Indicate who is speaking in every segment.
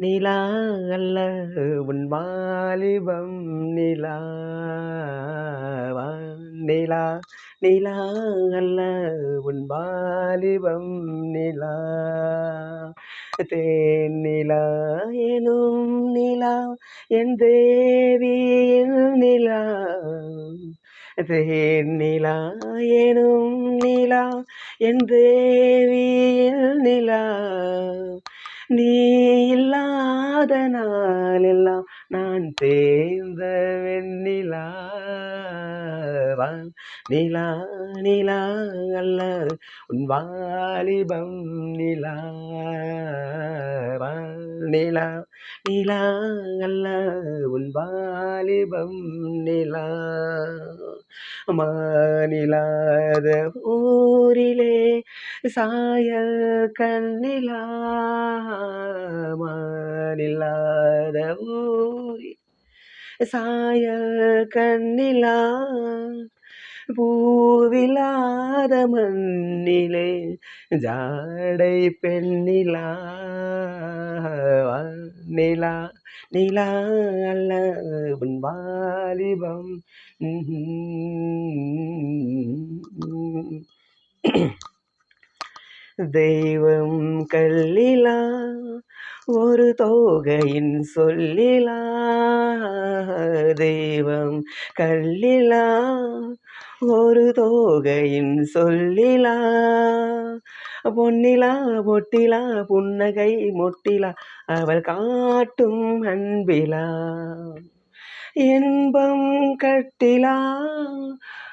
Speaker 1: நிலா அல்ல உன் வாலிபம் நிலா நிலா நிலா அல்ல உன் வாலிபம் நிலா. தேன் நிலா எனும் நிலா என் தேவியின் நிலா. தேன் நிலா எனும் நிலா என் தேவியின் நிலா. நீ இல்லாத அதனாலெல்லாம் நான் தேர்ந்த வெண்ணிலா நிலா நிலா அல்ல உன் வாலிபம் நிலா நிலா நிலா அல்ல உன் வாலிபம் நிலா. மாநிலாத ஊரிலே சாயல் கண்ணிலா மாநிலாத ஊரில் சாயல் கண்ணிலா பூவிலாத மண்ணிலே ஜாடை பெண்ணிலா நிலா நிலா அல்ல உன் வாலிபம் தெய்வம் கல்லிலா ஒரு தோகையின் சொல்லிலா தெய்வம் கல்லிலா. ஒரு தோகையின் சொல்லிலா. பொன்னிலா பொட்டிலா புன்னகை மொட்டிலா. அவள் காட்டும் அன்பிலா. இன்பம் கட்டிலா.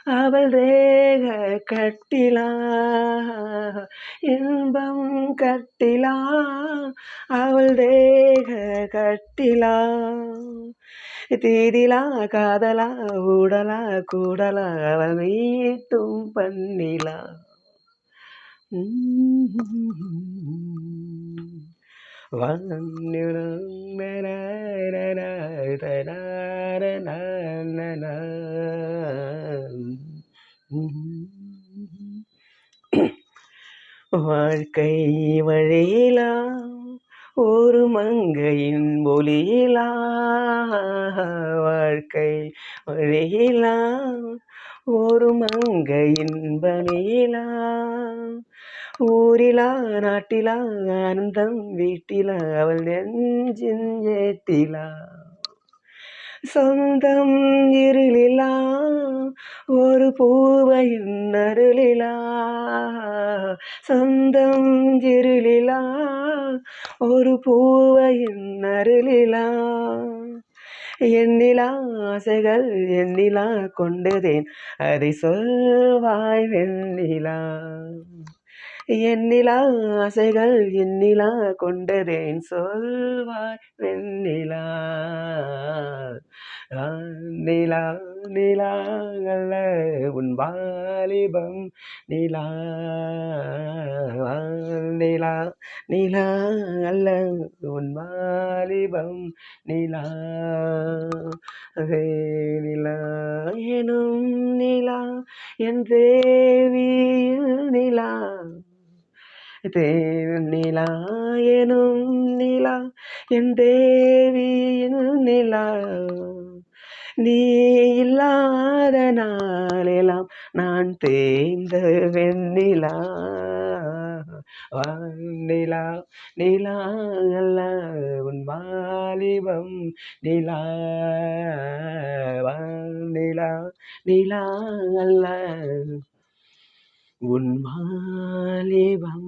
Speaker 1: அவள் தேக கட்டிலா இன்பம் கட்டிலா அவள் தேக கட்டிலா. தீதிலா காதலா ஊடலா கூடலா அவள் மீட்டும் பண்ணிலா. வாழ்க்கை வழியிலா ஒரு மங்கையின் ஒளியிலா வாழ்க்கை வழியிலா ஒரு மங்கையின் பலியிலா ஊரிலா நாட்டிலா ஆனந்தம் வீட்டிலா அவள் நெஞ்சின் ஏட்டிலா சொந்தம் இருளிலா ஒரு பூவையின் அருளிலா சொந்தம் இருளிலா ஒரு பூவையின் அருளிலா எண்ணிலா ஆசைகள் எண்ணிலா கொண்டதேன் அதை சொல்வாய் வெண்ணிலா. எண்ணிலா ஆசைகள் எண்ணிலா கொண்டதேன் சொல்வாய். வெண்ணிலா நிலா நிலாங்கள உன் வாலிபம். நிலா நிலா நிலா அல்ல உன் வாலிபம். நிலா அதே நிலா எனும் நிலா என் தேவியில் நிலா நிலா எனும் நிலா என் தேவியின் நிலா. நீ இல்லாத நாளெல்லாம் நான் தேய்ந்த வெண்ணிலா நிலா நிலா அல்ல உன் வாலிபம் நிலா. நிலா நிலா அல்ல உன் வாலிபம்